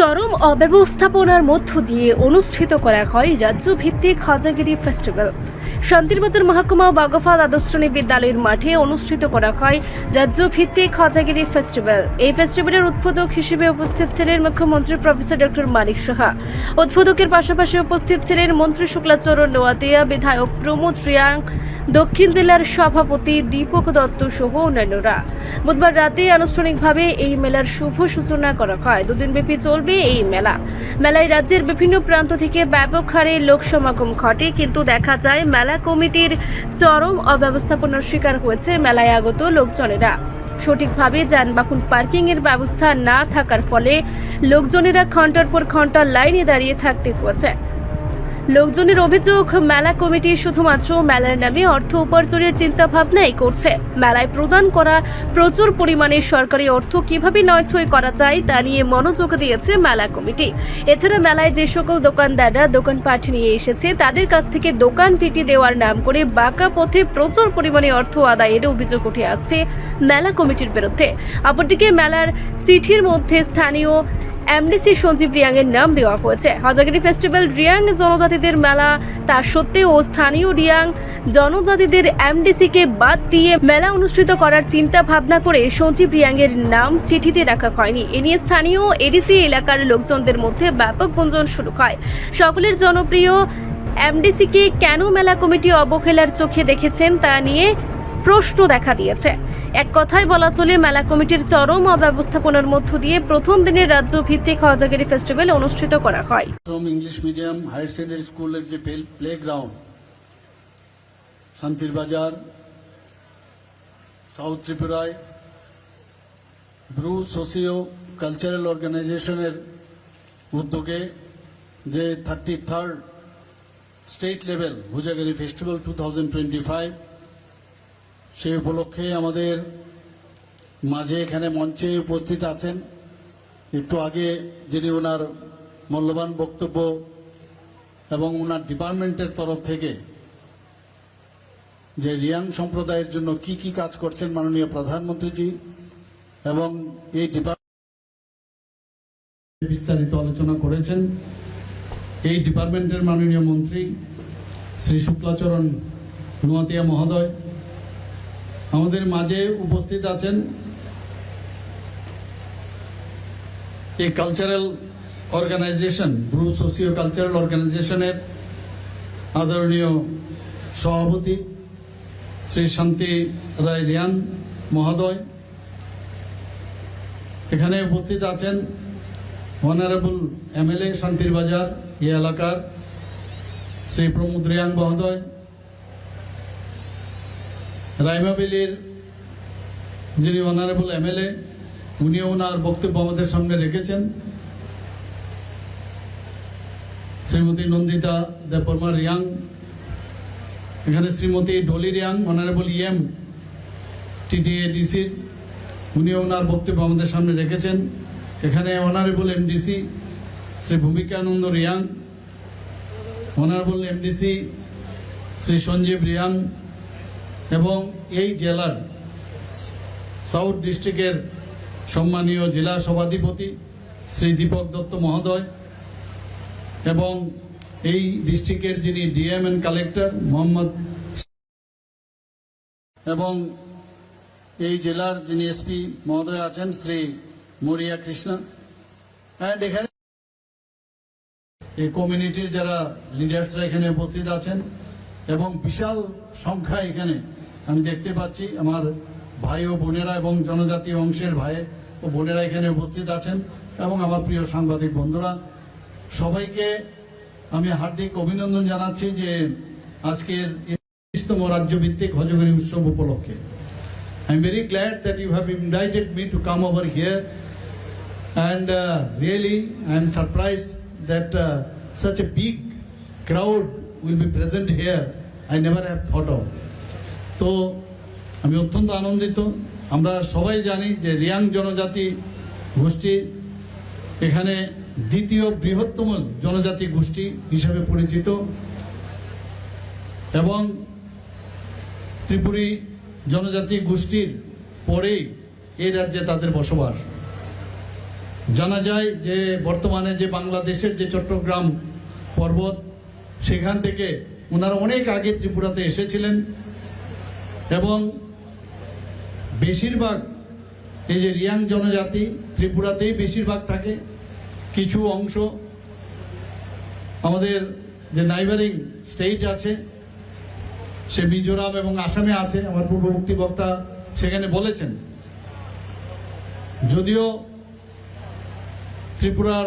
চরম অব্যবস্থাপনার মধ্য দিয়ে অনুষ্ঠিত করা হয় রাজ্যভিত্তিক খাজাগিরি ফেস্টিভ্যাল। শান্তিরবাজার মহকুমা বাগফা দ্বাদশ শ্রেণি বিদ্যালয়ের মাঠে অনুষ্ঠিত করা হয় রাজ্যভিত্তিক খাজাগিরি ফেস্টিভ্যাল। এই ফেস্টিভ্যালের উদ্বোধক হিসেবে উপস্থিত ছিলেন মুখ্যমন্ত্রী প্রফেসর ডক্টর মানিক সাহা। উদ্বোধকের পাশাপাশি উপস্থিত ছিলেন মন্ত্রী শুক্লাচরণ নোয়াতিয়া, বিধায়ক প্রমোদ রিয়াং, দক্ষিণ জেলার সভাপতি দীপক দত্ত সহ অন্যান্যরা। বুধবার রাতে আনুষ্ঠানিকভাবে এই মেলার শুভ সূচনা করা হয়। দুদিনব্যাপী চলবে এই মেলা। মেলায় রাজ্যের বিভিন্ন প্রান্ত থেকে ব্যাপক হারে লোক সমাগম ঘটে, কিন্তু দেখা যায় মেলা কমিটির চরম অব্যবস্থাপনার শিকার হয়েছে মেলায় আগত লোকজনেরা। সঠিকভাবে যানবাহন পার্কিং এর ব্যবস্থা না থাকার ফলে লোকজনেরা ঘণ্টার পর ঘণ্টা লাইনে দাঁড়িয়ে থাকতে হয়েছে। লোকজনের অভিযোগ, মেলা কমিটি শুধুমাত্র মেলার নামে অর্থ উপার্জনের চিন্তা ভাবনাই করছে। মেলায় প্রদান করা প্রচুর পরিমাণে সরকারি অর্থ কীভাবে নয়ছয় করা যায় তা নিয়ে মনোযোগ দিয়েছে মেলা কমিটি। এছাড়া মেলায় যে সকল দোকানদাররা দোকানপাট নিয়ে এসেছে, তাদের কাছ থেকে দোকান পিটি দেওয়ার নাম করে বাঁকা পথে প্রচুর পরিমাণে অর্থ আদায়ের অভিযোগ উঠে আসছে মেলা কমিটির বিরুদ্ধে। অপরদিকে মেলার চিঠির মধ্যে স্থানীয় এমডিসি সঞ্জীব রিয়াংয়ের নাম দেওয়া হয়েছে। হাজাগিরি ফেস্টিভ্যাল রিয়াং জনজাতিদের মেলা, তা সত্ত্বেও স্থানীয় রিয়াং জনজাতিদের এমডিসিকে বাদ দিয়ে মেলা অনুষ্ঠিত করার চিন্তা ভাবনা করে সঞ্জীব রিয়াংয়ের নাম চিঠিতে রাখা হয়নি। এ নিয়ে স্থানীয় এডিসি এলাকার লোকজনদের মধ্যে ব্যাপক গুঞ্জন শুরু হয়। সকলের জনপ্রিয় এমডিসিকে কেন মেলা কমিটি অবহেলার চোখে দেখেছেন তা নিয়ে প্রশ্ন দেখা দিয়েছে। এক কথায় বলা চলে, মেলা কমিটির চরম অব্যবস্থাপনার মধ্য দিয়ে প্রথম দিনের রাজ্য ভিত্তিক হজাগিরি ফেস্টিভ্যাল অনুষ্ঠিত করা হয়। ইংলিশ মিডিয়াম, হায়ার সেকেন্ডারি স্কুলের যে প্লে গ্রাউন্ড শান্তির বাজার, সাউথ ত্রিপুরায় ব্রু সোসিও কালচারাল অর্গানাইজেশনের উদ্যোগে যে thirty third state level ভুজাগারি festival two thousand twenty five সেই উপলক্ষে আমাদের মাঝে এখানে মঞ্চে উপস্থিত আছেন। একটু আগে যিনি ওনার মূল্যবান বক্তব্য এবং ওনার ডিপার্টমেন্টের তরফ থেকে যে রিয়াং সম্প্রদায়ের জন্য কি কি কাজ করছেন মাননীয় প্রধানমন্ত্রীজি এবং এই ডিপার্টমেন্ট বিস্তারিত আলোচনা করেছেন। এই ডিপার্টমেন্টের মাননীয় মন্ত্রী শ্রী শুক্লাচরণ নোয়াতিয়া মহোদয় আমাদের মাঝে উপস্থিত আছেন এই cultural organisation Bru socio cultural অর্গানাইজেশনের আদরণীয় সভাপতি শ্রী শান্তি রায় রিয়ান মহোদয়। এখানে উপস্থিত আছেন অনারেবল এমএলএ শান্তির বাজার এই এলাকার শ্রী প্রমোদ রিয়াং মহোদয়। রাইমাবিলির যিনি অনারেবল এমএলএ, উনিও ওনার বক্তব্য আমাদের সামনে রেখেছেন। শ্রীমতী নন্দিতা দেববর্মা রিয়াং, এখানে Shrimati Dolly Reang, honourable EM, TTA DC, উনিও ওনার বক্তব্য আমাদের সামনে রেখেছেন। এখানে honourable MDC Shri Bhumikananda Reang, honourable MDC Shri Sanjib Reang এবং এই জেলার সাউথ ডিস্ট্রিক্টের সম্মানীয় জেলা সভাধিপতি শ্রী দীপক দত্ত মহোদয় এবং এই ডিস্ট্রিক্টের যিনি ডিএম এন্ড কালেক্টর মোহাম্মদ এবং এই জেলার যিনি এসপি মহোদয় আছেন শ্রী মরিয়া কৃষ্ণ। অ্যান্ড এখানে এই কমিউনিটির যারা লিডার্সরা এখানে উপস্থিত আছেন এবং বিশাল সংখ্যা এখানে আমি দেখতে পাচ্ছি আমার ভাই ও বোনেরা এবং জনজাতি অংশের ভাই ও বোনেরা এখানে উপস্থিত আছেন এবং আমার প্রিয় সাংবাদিক বন্ধুরা সবাইকে আমি হার্দিক অভিনন্দন জানাচ্ছি যে আজকের তম রাজ্যভিত্তিক হজগরি উৎসব উপলক্ষে I am very glad that you have invited me to come over here and really am surprised that uh, such a big crowd will be present here. I never have thought of. তো আমি অত্যন্ত আনন্দিত। আমরা সবাই জানি যে রিয়াং জনজাতি গোষ্ঠী এখানে দ্বিতীয় বৃহত্তম জনজাতি গোষ্ঠী হিসাবে পরিচিত এবং ত্রিপুরী জনজাতি গোষ্ঠীর পরেই এই রাজ্যে তাদের বসবাস। জানা যায় যে বর্তমানে যে বাংলাদেশের যে চট্টগ্রাম পর্বত, সেখান থেকে ওনারা অনেক আগে ত্রিপুরাতে এসেছিলেন। এবং বেশিরভাগ এই যে রিয়াং জনজাতি ত্রিপুরাতেই বেশিরভাগ থাকে। কিছু অংশ আমাদের যে নাইবারিং স্টেট আছে, সে মিজোরাম এবং আসামে আছে, আমার পূর্ববর্তী বক্তা সেখানে বলেছেন। যদিও ত্রিপুরার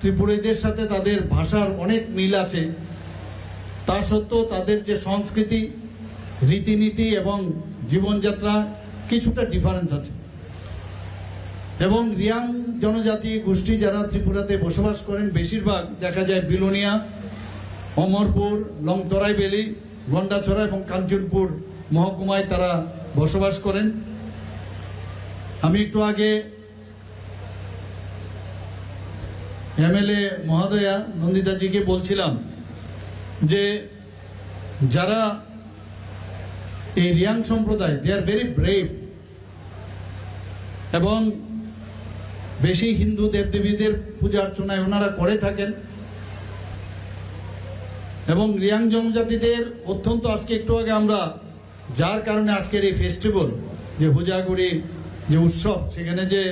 ত্রিপুরীদের সাথে তাদের ভাষার অনেক মিল আছে, তা সত্ত্বেও তাদের যে সংস্কৃতি রীতিনীতি এবং জীবনযাত্রা কিছুটা ডিফারেন্স আছে। এবং রিয়াং জনজাতি গোষ্ঠী যারা ত্রিপুরাতে বসবাস করেন, বেশিরভাগ দেখা যায় বিলোনিয়া, অমরপুর, লংতরাই বেলি গন্ডাছড়া এবং কাঞ্চনপুর মহকুমায় তারা বসবাস করেন। আমি একটু আগে এমএলএ মহোদয়া নন্দিতাজিকে বলছিলাম যে যারা এই রিয়াং সম্প্রদায় দে আর ভেরি ব্রেভ এবং বেশি হিন্দু দেবদেবীদের পূজা অর্চনায় ওনারা করে থাকেন। এবং রিয়াং জনজাতিদের অত্যন্ত, আজকে একটু আগে আমরা, যার কারণে আজকের এই ফেস্টিভ্যাল যে হুজাগুড়ি যে উৎসব, সেখানে যে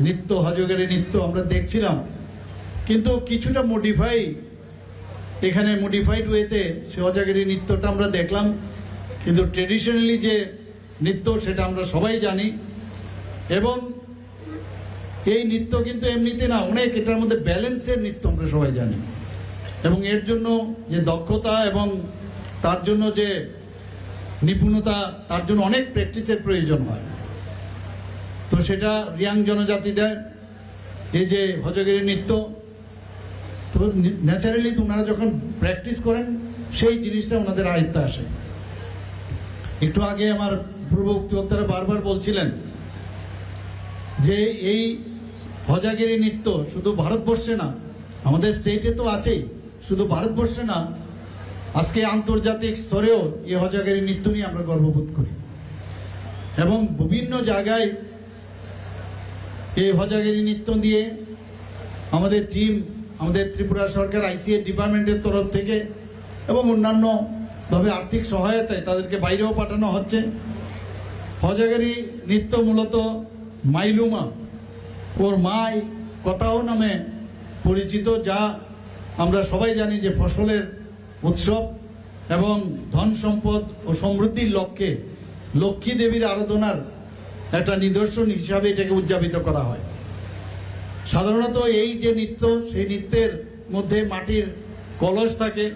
নৃত্য, হজগের নৃত্য আমরা দেখছিলাম। কিন্তু কিছুটা মডিফাই এখানে মডিফাইড ওয়েতে সে হজাগিরি নৃত্যটা আমরা দেখলাম। কিন্তু ট্রেডিশনালি যে নৃত্য সেটা আমরা সবাই জানি, এবং এই নৃত্য কিন্তু এমনিতে না অনেক, এটার মধ্যে ব্যালেন্সের নৃত্য আমরা সবাই জানি। এবং এর জন্য যে দক্ষতা এবং তার জন্য যে নিপুণতা, তার জন্য অনেক প্র্যাকটিসের প্রয়োজন হয়। তো সেটা রিয়াং জনজাতিদের এই যে হজগিরি নৃত্য। তো ন্যাচারালি ওনারা যখন প্র্যাকটিস করেন, সেই জিনিসটা ওনাদের আয়ত্তে আসে। একটু আগে আমার পূর্ববর্তী বক্তারা বারবার বলছিলেন যে এই হজাগিরি নৃত্য শুধু ভারতবর্ষে না, আমাদের স্টেটে তো আছেই, শুধু ভারতবর্ষে না, আজকে আন্তর্জাতিক স্তরেও এই হজাগিরি নৃত্য নিয়ে আমরা গর্ববোধ করি। এবং বিভিন্ন জায়গায় এই হজাগিরি নৃত্য দিয়ে আমাদের টিম আমাদের ত্রিপুরা সরকার আইসিএ ডিপার্টমেন্টের তরফ থেকে এবং অন্যান্য ভাবে আর্থিক সহায়তায় তাদেরকে বাইরেও পাঠানো হচ্ছে। হজাগারি নৃত্য মূলত মাইলুমা। ওর মাই কথাও নামে পরিচিত, যা আমরা সবাই জানি যে ফসলের উৎসব এবং ধন সম্পদ ও সমৃদ্ধির লক্ষ্যে লক্ষ্মী দেবীর আরাধনার একটা নিদর্শন হিসাবে এটাকে উদযাপিত করা হয়। সাধারণত এই যে নৃত্য, সেই নৃত্যের মধ্যে মাটির কলস থাকে,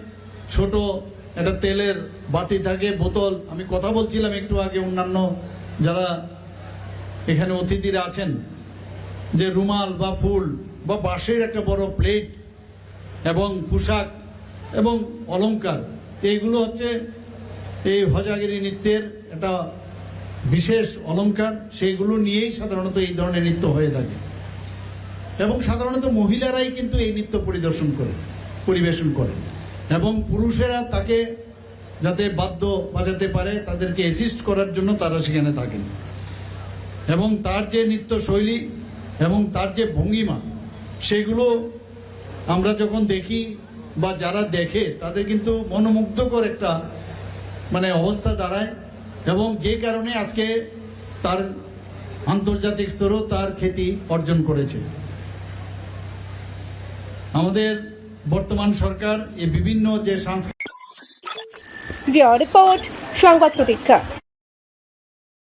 ছোট একটা তেলের বাতি থাকে, বোতল। আমি কথা বলছিলাম একটু আগে অন্যান্য যারা এখানে অতিথিরা আছেন, যে রুমাল বা ফুল বা বাঁশের একটা বড় প্লেট এবং পোশাক এবং অলঙ্কার এইগুলো হচ্ছে এই হজাগিরি নৃত্যের একটা বিশেষ অলঙ্কার সেইগুলো নিয়েই সাধারণত এই ধরনের নৃত্য হয়ে থাকে। এবং সাধারণত মহিলারাই কিন্তু এই নৃত্য পরিদর্শন করে, পরিবেশন করে এবং পুরুষেরা তাকে যাতে বাদ্য বাজাতে পারে, তাদেরকে অ্যাসিস্ট করার জন্য তারা সেখানে থাকেন। এবং তার যে নৃত্য শৈলী এবং তার যে ভঙ্গিমা, সেগুলো আমরা যখন দেখি বা যারা দেখে, তাদের কিন্তু মনোমুগ্ধকর একটা মানে অবস্থা দাঁড়ায় এবং যে কারণে আজকে তার আন্তর্জাতিক স্তরেও তার খ্যাতি অর্জন করেছে। আমাদের বর্তমান সরকার এ বিভিন্ন যে সাংস্কৃতিক রিপোর্ট সংবাদ প্রতীক্ষা।